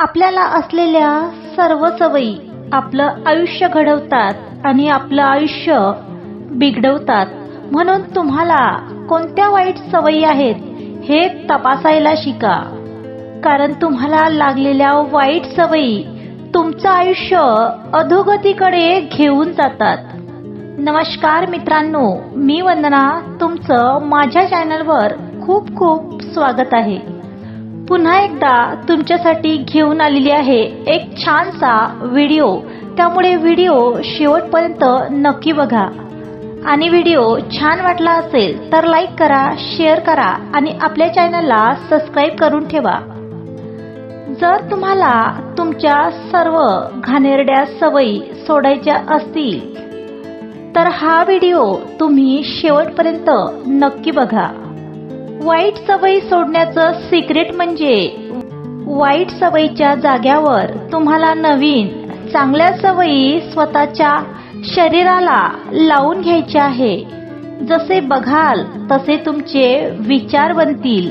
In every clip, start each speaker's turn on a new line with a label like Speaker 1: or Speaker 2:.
Speaker 1: आपल्याला असलेल्या सर्व सवयी आपलं आयुष्य घडवतात आणि आपलं आयुष्य बिघडवतात. म्हणून तुम्हाला कोणत्या वाईट सवयी आहेत हे तपासायला शिका. कारण तुम्हाला लागलेल्या वाईट सवयी तुमचं आयुष्य अधोगतीकडे घेऊन जातात. नमस्कार मित्रांनो मी वंदना तुमचं माझ्या चॅनलवर खूप खूप स्वागत आहे. पुन्हा एकदा तुमच्यासाठी घेऊन आलेली आहे एक छानसा व्हिडिओ. त्यामुळे व्हिडिओ शेवटपर्यंत नक्की बघा. आणि व्हिडिओ छान वाटला असेल तर लाईक करा शेअर करा आणि आपल्या चॅनलला सबस्क्राईब करून ठेवा. जर तुम्हाला तुमच्या सर्व घाणेरड्या सवयी सोडायच्या असतील तर हा व्हिडिओ तुम्ही शेवटपर्यंत नक्की बघा. वाईट सवयी सोडण्याचं सिक्रेट म्हणजे वाईट सवयीच्या जाग्यावर तुम्हाला नवीन चांगल्या सवयी स्वतःच्या शरीराला लावून घ्यायचे आहे. जसे बघाल तसे तुमचे विचार बनतील.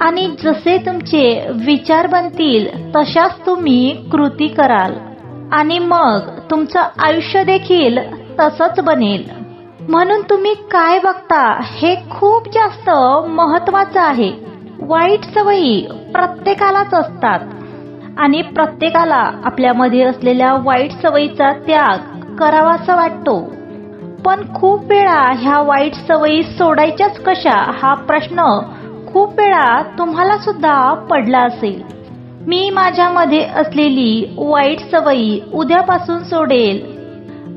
Speaker 1: आणि जसे तुमचे विचार बनतील तशाच तुम्ही कृती कराल. आणि मग तुमचं आयुष्य देखील तसंच बनेल. म्हणून तुम्ही काय बघता हे खूप जास्त महत्वाचं आहे. वाईट सवयी प्रत्येकालाच असतात. आणि प्रत्येकाला आपल्यामध्ये असलेल्या वाईट सवयीचा त्याग करावासा वाटतो. पण खूप वेळा ह्या वाईट सवयी सोडायच्याच कशा हा प्रश्न खूप वेळा तुम्हाला सुद्धा पडला असेल. मी माझ्यामध्ये असलेली वाईट सवयी उद्यापासून सोडेल.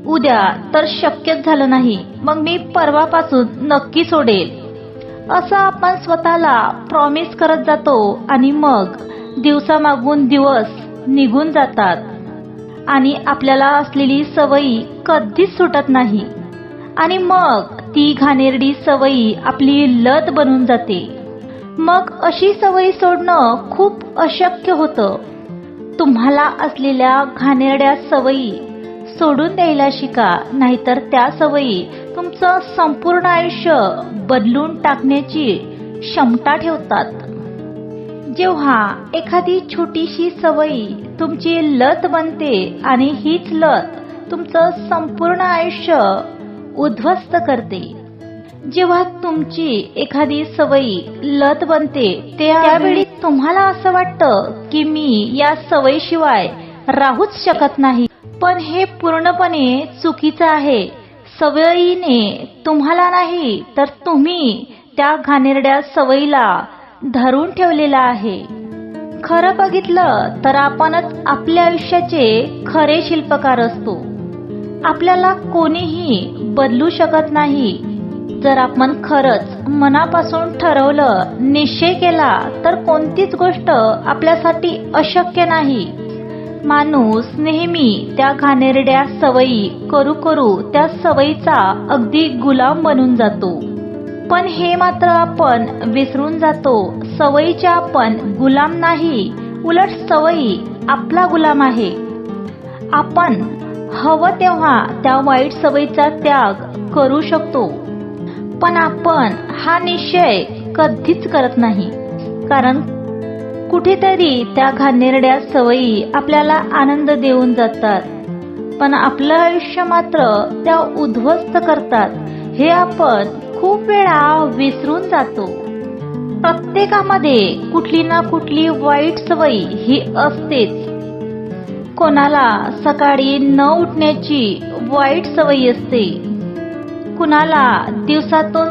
Speaker 1: उद्या तर शक्यच झालं नाही. मग मी परवापासून नक्की सोडेल. असं आपण स्वतःला प्रॉमिस करत जातो आणि मग दिवसामागून दिवस निघून जातात. आणि आपल्याला असलेली सवयी कधीच सुटत नाही. आणि मग ती घाणेरडी सवयी आपली लत बनून जाते. मग अशी सवयी सोडणं खूप अशक्य होतं. तुम्हाला असलेल्या घाणेरड्या सवयी सोडून द्यायला शिका. नाहीतर त्या सवयी तुमचं संपूर्ण आयुष्य बदलून टाकण्याची क्षमता ठेवतात. जेव्हा एखादी छोटीशी सवयी तुमची लत बनते आणि हीच लत तुमचं संपूर्ण आयुष्य उद्ध्वस्त करते. जेव्हा तुमची एखादी सवयी लत बनते त्यावेळी तुम्हाला असं वाटतं की मी या सवयीशिवाय राहूच शकत नाही. पण हे पूर्णपणे चुकीचं आहे. सवयीने तुम्हाला नाही तर तुम्ही त्या घाणेरड्या सवयीला धरून ठेवलेला आहे. खरं बघितलं तर आपणच आपल्या आयुष्याचे खरे शिल्पकार असतो. आपल्याला कोणीही बदलू शकत नाही. जर आपण खरंच मनापासून ठरवलं निश्चय केला तर कोणतीच गोष्ट आपल्यासाठी अशक्य नाही. माणूस नेहमी त्या घाणेरड्या सवयी करू करू त्या सवयीचा अगदी गुलाम बनून जातो. पण हे मात्र आपण विसरून जातो सवयीच्या आपण गुलाम नाही उलट सवयी आपला गुलाम आहे. आपण हवं तेव्हा त्या वाईट सवयीचा त्याग करू शकतो. पण आपण हा निश्चय कधीच करत नाही कारण कुठेतरी त्या घाणेरड्या सवयी आपल्याला आनंद देऊन जातात. पण आपलं आयुष्य मात्र त्या उद्ध्वस्त करतात. हे आपण खूप वेळा विसरून जातो. प्रत्येकामध्ये कुठली ना कुठली वाईट सवयी ही असतेच. कोणाला सकाळी न उठण्याची वाईट सवयी असते. कुणाला दिवसातून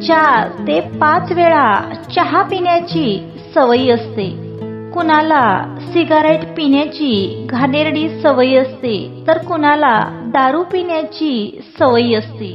Speaker 1: चार ते पाच वेळा चहा पिण्याची सवयी असते. कुणाला सिगारेट पिण्याची घाणेरडी सवय असते तर कुणाला दारू पिण्याची सवय असते.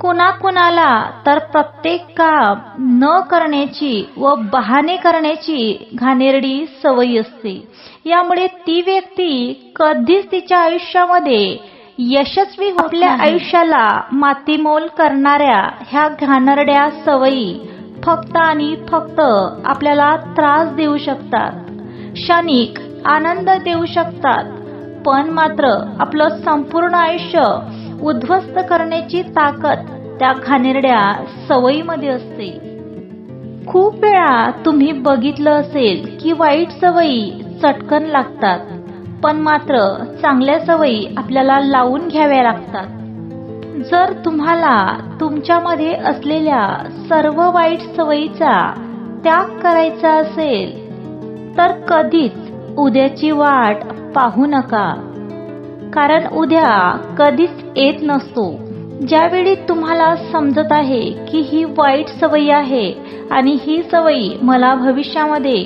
Speaker 1: कुणाकुणाला तर प्रत्येक काम न करण्याची व बहाणे करण्याची घाणेरडी सवय असते. यामुळे ती व्यक्ती कधीच तिच्या आयुष्यामध्ये यशस्वी आपल्या आयुष्याला मातीमोल करणाऱ्या ह्या घाणेरड्या सवयी फक्त आणि फक्त आपल्याला त्रास देऊ शकतात. क्षणिक आनंद देऊ शकतात. पण मात्र आपलं संपूर्ण आयुष्य उद्ध्वस्त करण्याची ताकद त्या घाणेरड्या सवयीमध्ये असते. खूप वेळा तुम्ही बघितलं असेल की वाईट सवयी चटकन लागतात. पण मात्र चांगल्या सवयी आपल्याला लावून घ्याव्या लागतात. जर तुम्हाला तुमच्यामध्ये असलेल्या सर्व वाईट सवयीचा त्याग करायचा असेल तर कधीच उद्याची वाट पाहू नका. कारण उद्या कधीच येत नसतो. ज्यावेळी तुम्हाला समजत आहे की ही वाईट सवयी आहे आणि ही सवयी मला भविष्यामध्ये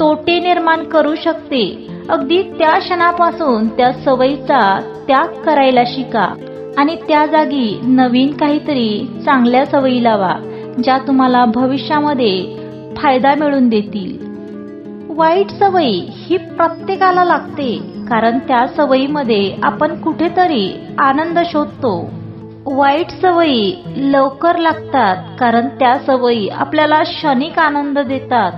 Speaker 1: तोटे निर्माण करू शकते अगदी त्या क्षणापासून त्या सवयीचा त्याग करायला शिका. आणि त्या जागी नवीन काहीतरी चांगल्या सवयी लावा ज्या तुम्हाला भविष्यामध्ये फायदा मिळून देतील. वाईट सवयी ही प्रत्येकाला लागते कारण त्या सवयीमध्ये आपण कुठेतरी आनंद शोधतो. वाईट सवयी लवकर लागतात कारण त्या सवयी आपल्याला क्षणिक आनंद देतात.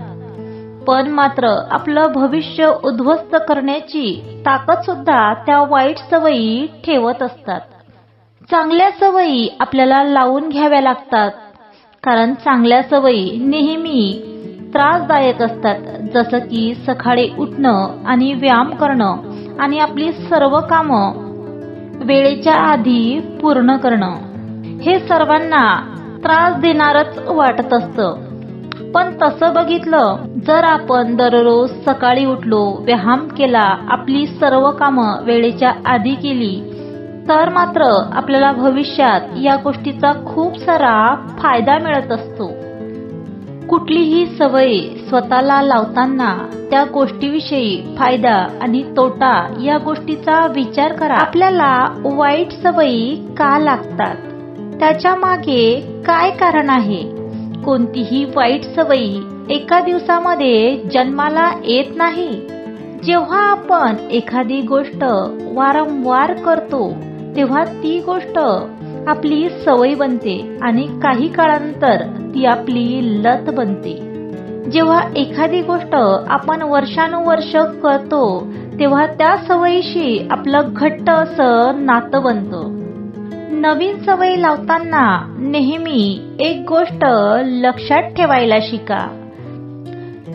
Speaker 1: पण मात्र आपलं भविष्य उद्ध्वस्त करण्याची ताकद सुद्धा त्या वाईट सवयी ठेवत असतात. चांगल्या सवयी आपल्याला लावून घ्याव्या लागतात. कारण चांगल्या सवयी नेहमी त्रासदायक असतात. जसं की सकाळी उठणं आणि व्यायाम करणं आणि आपली सर्व कामं वेळेच्या आधी पूर्ण करणं. हे सर्वांना त्रास देणारच वाटत असतं. पण तसं बघितलं जर आपण दररोज सकाळी उठलो व्यायाम केला आपली सर्व कामं वेळेच्या आधी केली तर मात्र आपल्याला भविष्यात या गोष्टीचा खूप सारा फायदा मिळत असतो. कुठलीही सवय स्वतःला लावताना त्या गोष्टीविषयी फायदा आणि तोटा या गोष्टीचा विचार करा. आपल्याला वाईट सवयी का लागतात? त्याच्यामागे काय कारण आहे? कोणतीही वाईट सवयी एका दिवसामध्ये जन्माला येत नाही? जेव्हा आपण एखादी गोष्ट वारंवार करतो तेव्हा ती गोष्ट आपली सवय बनते आणि काही काळानंतर ती आपली लत बनते. जेव्हा एखादी गोष्ट आपण वर्षानुवर्ष करतो तेव्हा त्या सवयीशी आपलं घट्ट असं नातं बनतं. नवीन सवय लावताना नेहमी एक गोष्ट लक्षात ठेवायला शिका.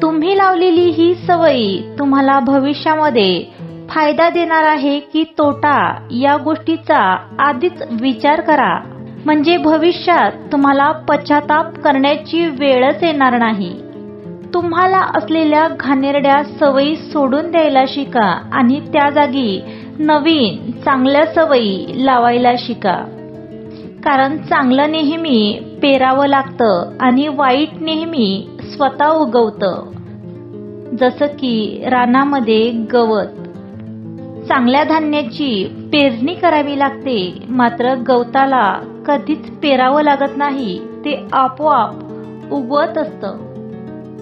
Speaker 1: तुम्ही लावलेली ही सवयी तुम्हाला भविष्यामध्ये फायदा देणार आहे की तोटा या गोष्टीचा आधीच विचार करा. म्हणजे भविष्यात तुम्हाला पश्चाताप करण्याची वेळच येणार नाही. तुम्हाला असलेल्या घाणेरड्या सवयी सोडून द्यायला शिका आणि त्या जागी नवीन चांगल्या सवयी लावायला शिका. कारण चांगलं नेहमी पेरावं लागतं आणि वाईट नेहमी स्वतः उगवतं. जसं की रानामध्ये गवत चांगल्या धान्याची पेरणी करावी लागते. मात्र गवताला कधीच पेरावं लागत नाही. ते आपोआप उगवत असतं.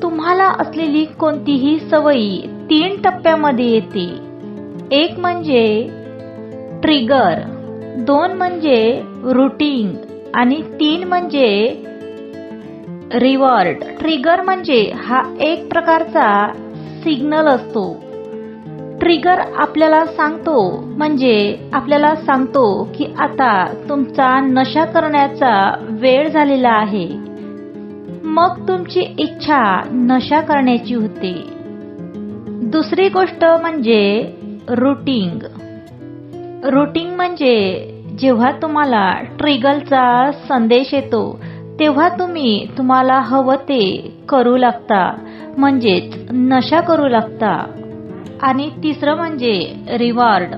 Speaker 1: तुम्हाला असलेली कोणतीही सवयी तीन टप्प्यामध्ये येते. एक म्हणजे ट्रिगर दोन म्हणजे रुटीन आणि तीन म्हणजे रिवॉर्ड. ट्रिगर म्हणजे हा एक प्रकारचा सिग्नल असतो. ट्रिगर आपल्याला सांगतो म्हणजे आपल्याला सांगतो की आता तुमचा नशा करण्याचा वेळ झालेला आहे. मग तुमची इच्छा नशा करण्याची होते. दुसरी गोष्ट म्हणजे रुटिंग रुटिंग म्हणजे जेव्हा तुम्हाला ट्रिगलचा संदेश येतो तेव्हा तुम्ही तुम्हाला हवं ते करू लागता म्हणजेच नशा करू लागता. आणि तिसरं म्हणजे रिवॉर्ड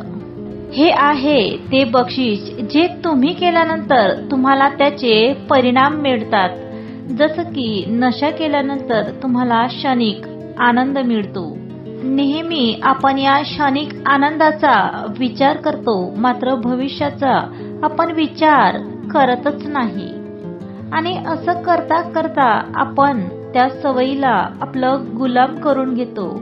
Speaker 1: हे आहे ते बक्षीस जे तुम्ही केल्यानंतर तुम्हाला त्याचे परिणाम मिळतात. जसं की नशा केल्यानंतर तुम्हाला क्षणिक आनंद मिळतो. नेहमी आपण या क्षणिक आनंदाचा विचार करतो मात्र भविष्याचा आपण विचार करतच नाही. आणि असं करता करता आपण त्या सवयीला आपलं गुलाम करून घेतो.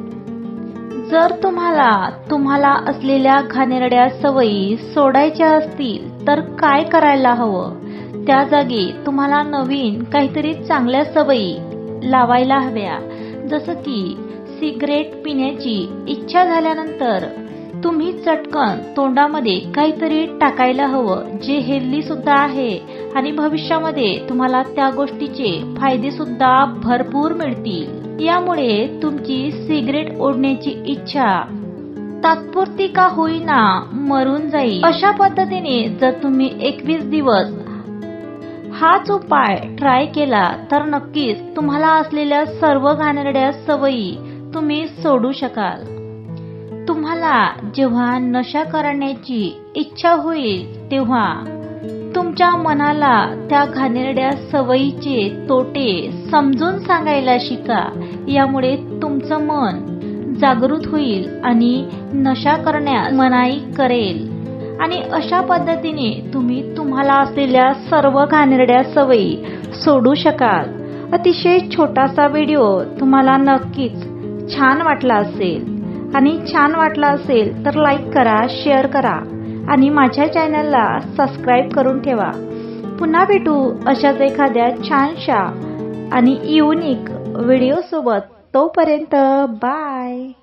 Speaker 1: जर तुम्हाला तुम्हाला असलेल्या घाणेरड्या सवयी सोडायच्या असतील तर काय करायला हवं? त्या जागी तुम्हाला नवीन काहीतरी चांगल्या सवयी लावायला हव्या. जसं की सिगरेट पिण्याची इच्छा झाल्यानंतर तुम्ही चटकन तोंडामध्ये काहीतरी टाकायला हवं जे हेल्दी सुद्धा आहे आणि भविष्यामध्ये तुम्हाला त्या गोष्टीचे फायदे सुद्धा भरपूर मिळतील. यामुळे तुमची सिगरेट ओढण्याची इच्छा तात्पुरती का होईना मरून जाईल? अशा पद्धतीने जर तुम्ही एकवीस दिवस हाच उपाय ट्राय केला तर नक्कीच तुम्हाला असलेल्या सर्व घाणेरड्या सवयी तुम्ही सोडू शकाल. तुम्हाला जेव्हा नशा करण्याची इच्छा होईल तेव्हा तुमच्या मनाला त्या घाणेरड्या सवयीचे तोटे समजून सांगायला शिका. यामुळे तुमचं मन जागृत होईल आणि नशा करण्यास मनाई करेल. आणि अशा पद्धतीने तुम्ही तुम्हाला असलेल्या सर्व घाणेरड्या सवयी सोडू शकाल. अतिशय छोटासा व्हिडिओ तुम्हाला नक्कीच छान वाटला असेल. आणि छान वाटला असेल तर लाईक करा शेअर करा. आणि माझ्या चॅनलला सबस्क्राईब करून ठेवा. पुन्हा भेटू अशाच एखाद्या छानशा आणि युनिक व्हिडिओसोबत तोपर्यंत बाय